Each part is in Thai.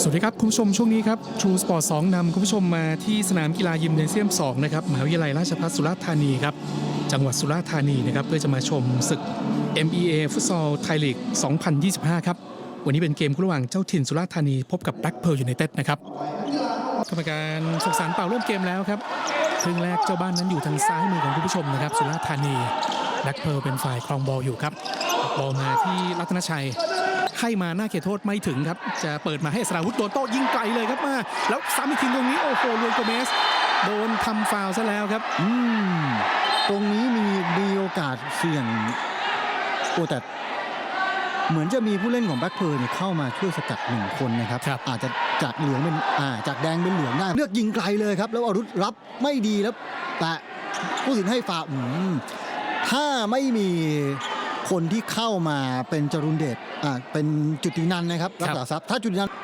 สวัสดีครับ คุณผู้ชมช่วงนี้ครับ True Sport 2นำคุณผู้ชมมาที่สนามกีฬายิมเนเซียม 2 นะครับมหาวิทยาลัยราชภัฏสุราษฎร์ธานีครับ จังหวัดสุราษฎร์ธานีนะครับ เพื่อจะมาชมศึก MEA ฟุตซอลไทยลีก 2025 ครับ วันนี้เป็นเกมระหว่างเจ้าถิ่นสุราษฎร์ธานี พบกับแบล็กเพิร์ลยูไนเต็ดนะครับกรรมการสุขสันต์เป่าเริ่มเกมแล้วครับครึ่งแรกเจ้าบ้านนั้นอยู่ทางซ้ายมือของคุณผู้ชมนะครับสุราษฎร์ธานีแบล็กเพิร์ลเป็นฝ่ายครองบอลอยู่ครับบอลมาที่รัตนชัย ให้มาหน้าเขตโทษไม่ถึงครับ จะเปิดมาให้สราวุธโดนโต้ยิงไกลเลยครับมา แล้วซ้ำอีกทีตรงนี้โอ้โหลวนโกเมสโดนทำฟาวล์ซะแล้วครับ อืมตรงนี้มีมีโอกาสเสี่ยงโอ้แต่เหมือนจะมีผู้เล่นของแบ็คเพิร์ลเนี่ยเข้ามาช่วยสกัดหนึ่งคนนะครับครับ อาจจะจากเหลืองเป็นอ่าจากแดงเป็นเหลืองได้เลือกยิงไกลเลยครับ แล้วอารุธรับไม่ดีแล้วแต่ผู้สินให้ฟาวล์อืมถ้าไม่มี คนที่เข้ามาเป็นจรุนเดชอ่าเป็นจุตินันท์นะครับรักษาทรัพย์ถ้าจุตินันท์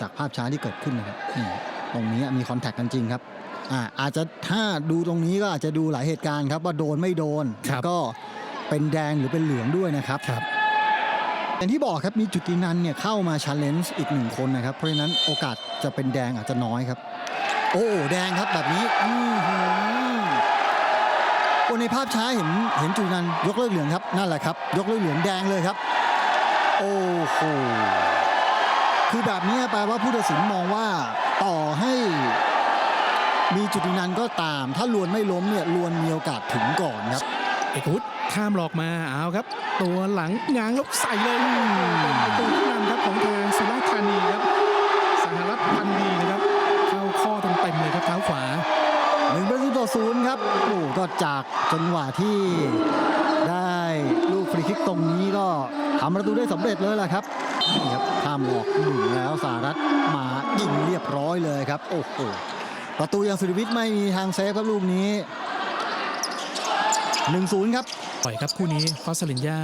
จากภาพช้าที่เกิดขึ้นนะครับนี่ตรงนี้มีคอนแทคกันจริงครับอ่าอาจจะถ้าดูตรงนี้ก็อาจจะดูหลายเหตุการณ์ครับว่าโดนไม่โดนครับแล้วก็เป็นแดงหรือเป็นเหลืองด้วยนะครับครับอย่างที่บอกครับมีจุตินันท์เนี่ยเข้ามาชันเลนจ์อีกหนึ่งคนนะครับ เพราะฉะนั้นโอกาสจะเป็นแดงอาจจะน้อยครับ โอ้แดงครับแบบนี้อือหือโอ้ ในภาพช้าเห็นเห็นจุตินันท์ยกเลิกเหลืองครับนั่นแหละครับ ยกเลิกเหลืองแดงเลยครับ โอ้โหคือแบบนี้แปลว่าผู้ตัดสินมองว่าต่อให้มีจุตินันท์ก็ตาม ถ้าลวนไม่ล้มเนี่ยลวนมีโอกาสถึงก่อนครับเอกวุฒิข้ามหลอกมาเอาครับ ตัวหลังง้างแลบใส่เลยอืมเป็นประตูที่นำครับของทางสุราษฎร์ธานีครับสหรัฐพันธ์ดี ศูนย์ครับโอ้ก็จากจังหวะที่ได้ลูกฟรีคิกตรงนี้ก็ทำประตูได้สำเร็จเลยแหละครับนี่ครับข้ามหลอกหนึ่งแล้วสารัฐมายิงเรียบร้อยเลยครับ โอ้โหประตูยังสุริวิทย์ไม่มีทางเซฟครับลูกนี้หนึ่งศูนย์ครับปล่อยครับคู่นี้ฟอสลินยา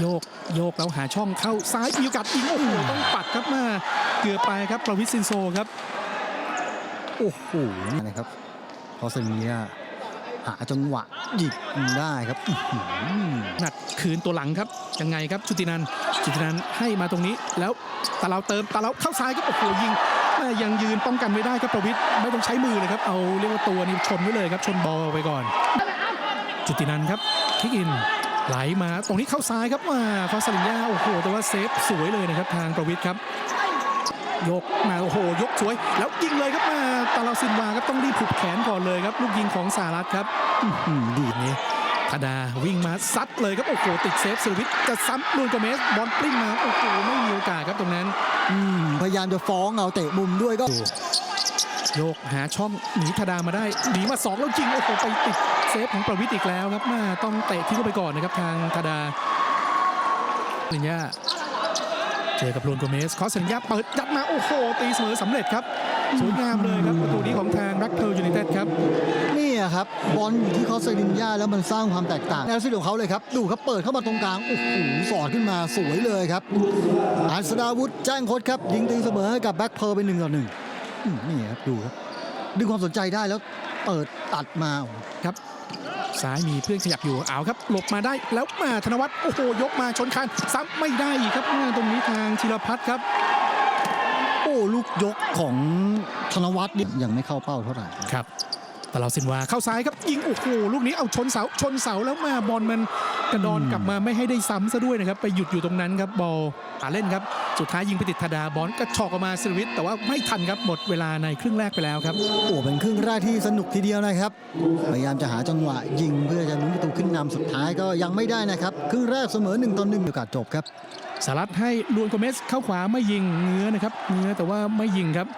โยกโยกแล้วหาช่องเข้าซ้ายมีโอกาสยิงโอ้โหต้องปัดครับมาเกือบไปครับประวิทย์ซินโซครับ โอ้โหนะครับพ อเซเนียหาจังหวะยิงได้ครับหนักคืนตัวหลังครับ ยังไงครับชุตินันชุตินันให้มาตรงนี้ แล้วตาเราเติมตาเราเข้าซ้ายครับโอ้โหยิงแม่ยังยืนป้องกันไม่ได้ครับประวิทย์ไม่ต้องใช้มือเลยครับ เอาเรียกว่าตัวนี้ชนไว้เลยครับ ชนบอลไปก่อน จุตินันครับคิกอินไหลมาตรงนี้เข้าซ้ายครับมาฟอสลินยาโอ้โหแต่ว่าเซฟสวยเลยนะครับทางประวิทย์ครับ ยกมาโอ้โห ยกสวย แล้วยิงเลยครับมาตาลาซินวาครับต้องรีบผูกแขนก่อนเลยครับ ลูกยิงของสหรัฐครับอืมดีทีนี้ธดาวิ่งมาซัดเลยครับโอ้โหติดเซฟสุรวิทย์จะซ้ำลูนโกเมสบอลปลิ้งมาโอ้โหไม่มีโอกาสครับตรงนั้นอืมพยายามจะฟ้องเอาเตะมุมด้วยก็ดูโยกหาช่องหนีธดามาได้หนีมาสองแล้วยิงโอ้โหไปติดเซฟของประวิทย์อีกแล้วครับมาต้องเตะทิ้งเข้าไปก่อนนะครับทางธดาสัญญา เจอกับลูนโกเมสคอสสัญญาเปิดยัดมาโอ้โห ตีเสมอสำเร็จครับ สวยงามเลยครับประตูนี้ของทางแรักเพิร์ลยูไนเต็ดครับ นี่อะครับบอลอยู่ที่เขาเซรินย่าแล้วมันสร้างความแตกต่างแนวสติของเขาเลยครับ ดูครับเปิดเข้ามาตรงกลางโอ้โหสอดขึ้นมาสวยเลยครับอัศดาวุฒิแจ้งโคตครับ ยิงตีเสมอให้กับแบ็คเพร์ลเป็นหนึ่งต่อหนึ่งอืมนี่ครับดูครับดึงความสนใจได้แล้วเปิดตัดมาครับซ้ายมีเพื่อนขยับอยู่เอาครับ หลบมาได้แล้วมาธนวัฒน์โอ้โหยกมาชนคานซ้ำไม่ได้อีกครับมาตรงนี้ทาง ธีรพัฒน์ครับ โอ้ลูกยกของธนวัฒน์นี่ยังไม่เข้าเป้าเท่าไหร่ครับแต่เราสินวาเข้าซ้ายครับยิงโอ้โหลูกนี้เอาชนเสาชนเสาแล้วมาบอลมัน กระดอนกลับมาไม่ให้ได้ซ้ำซะด้วยนะครับ ไปหยุดอยู่ตรงนั้นครับบอลหาเล่นครับ สุดท้ายยิงไปติดธดาบอลกระชอกออกมาสิรวิทย์แต่ว่าไม่ทันครับหมดเวลาในครึ่งแรกไปแล้วครับโอ้เป็นครึ่งแรกที่สนุกทีเดียวนะครับ พยายามจะหาจังหวะยิงเพื่อจะลุ้นประตูขึ้นนำสุดท้ายก็ยังไม่ได้นะครับครึ่งแรกเสมอหนึ่งต่อหนึ่งโอกาสจบครับสารัตให้ลวนโกเมสเข้าขวาไม่ยิงเงื้อนะครับเงื้อแต่ว่าไม่ยิงครับ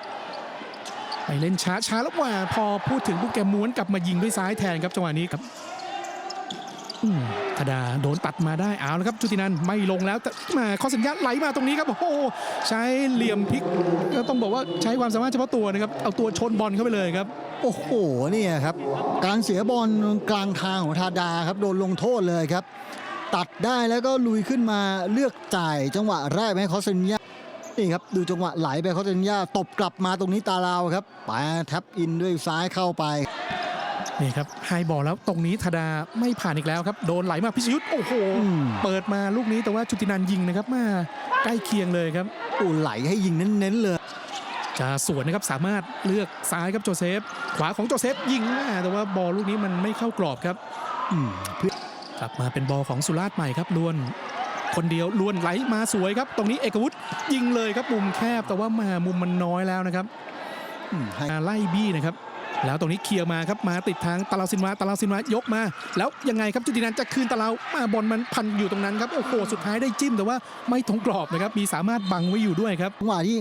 ไปเล่นช้าช้าแล้วว่าพอพูดถึงปุ๊บแกม้วนกลับมายิงด้วยซ้ายแทนครับจังหวะนี้ครับอืม ธดาโดนตัดมาได้เอาแล้วครับจุตินันท์ไม่ลงแล้วแต่มาข้อสัญญาไหลมาตรงนี้ครับโอ้โหใช้เหลี่ยมพลิกก็ต้องบอกว่าใช้ความสามารถเฉพาะตัวนะครับเอาตัวชนบอลเข้าไปเลยครับ โอ้โหเนี่ยครับ การเสียบอลกลางทางของทาดาครับโดนลงโทษเลยครับ ตัดได้แล้วก็ลุยขึ้นมาเลือกจ่ายจังหวะแรกไห้คอสเซนยานี่ครับดูจังหวะไหลไปคอสเซนยาตบกลับมาตรงนี้ตาลาวครับไปแท็บอินด้วยซ้ายเข้าไป นี่ครับไฮบอลแล้วตรงนี้ธดาไม่ผ่านอีกแล้วครับโดนไหลมาพิชยุทธ์โอ้โหอืมเปิดมาลูกนี้แต่ว่าจุตินันยิงนะครับมาใกล้เคียงเลยครับโอ้ไหลให้ยิงเน้นๆเลย จะสวนนะครับสามารถเลือกซ้ายครับโจเซฟ ขวาของโจเซฟยิงมาแต่ว่าบอลลูกนี้มันไม่เข้ากรอบครับอืมเพื่อกลับมาเป็นบอลของสุราษฎร์ใหม่ครับลวน คนเดียวลวนไหลมาสวยครับ ตรงนี้เอกวุฒิยิงเลยครับมุมแคบแต่ว่ามามุมมันน้อยแล้วนะครับอืมให้มาไล่บี้นะครับ แล้วตรงนี้เคลียร์มาครับมาติดทางตาลาซินวาตาลาซินวายกมา แล้วยังไงครับจุตินันจะคืนตาลามาบอลมันพันอยู่ตรงนั้นครับโอ้โหสุดท้ายได้จิ้มแต่ว่าไม่ตรงกรอบนะครับมีสามารถบังไว้อยู่ด้วยครับจังหวะที่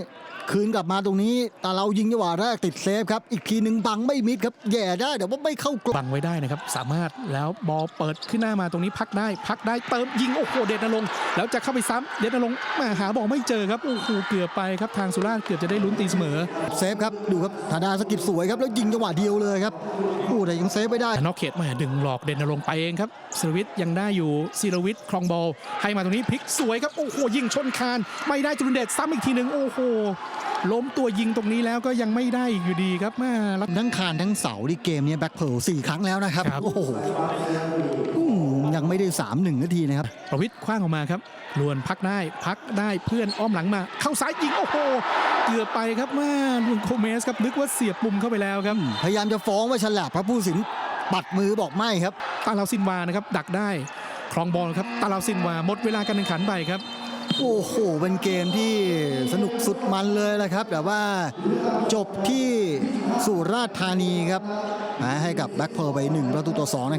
คืนกลับมาตรงนี้แต่เรายิงจังหวะแรกติดเซฟครับอีกทีหนึ่งบังไม่มิดครับแย่ได้แต่ว่าไม่เข้ากรอบบังไว้ได้นะครับสามารถแล้วบอลเปิดขึ้นหน้ามาตรงนี้พักได้ พักได้เติมยิงโอ้โหเดชนรงค์แล้วจะเข้าไปซ้ำเดชนรงค์มาหาบอลไม่เจอครับโอ้โหเกือบไปครับทางสุราษฎร์เกือบจะได้ลุ้นตีเสมอเซฟครับดูครับธาดาสกิดสวยครับแล้วยิงจังหวะเดียวเลยครับโอ้แต่ยังเซฟไม่ได้นอกเขตมาดึงหลอกเดนนรงค์ไปเองครับศิรวิทย์ยังได้อยู่ศิรวิทย์ครองบอลให้มาตรงนี้พลิกสวยครับโอ้โหยิงชนคานไม่ได้จุลเดชซ้ำอีกทีหนึ่งโอ้โหล้มตัวยิงตรงนี้แล้วก็ยังไม่ได้อีกอยู่ดีครับแม่รับทั้งคานทั้งเสาที่เกมเนี้แบ็คเพลสี่ครั้งแล้วนะครับครับโอ้โหอืมยังไม่ได้สามหนึ่งนาทีนะครับประวิทย์คว้างออกมาครับลวนพักได้พักได้เพื่อนอ้อมหลังมา เข้าซ้ายยิงโอ้โห เกือบไปครับแม่ลุงโคเมสครับนึกว่าเสียบมุมเข้าไปแล้วครับพยายามจะฟ้องว่าฉลาบพระผู้สินปัดมือบอกไม่ครับตาลาวซินวานะครับดักได้ครองบอลครับตาลาวซินวาหมดเวลาการแข่งขันไปครับโอ้โห เป็นเกมที่สนุกสุดมันเลยแหละครับ แต่ว่าจบที่สุราษฎร์ธานีครับแพ้ให้กับแบ็คเพลไป1ประตูต่อ2นะครับ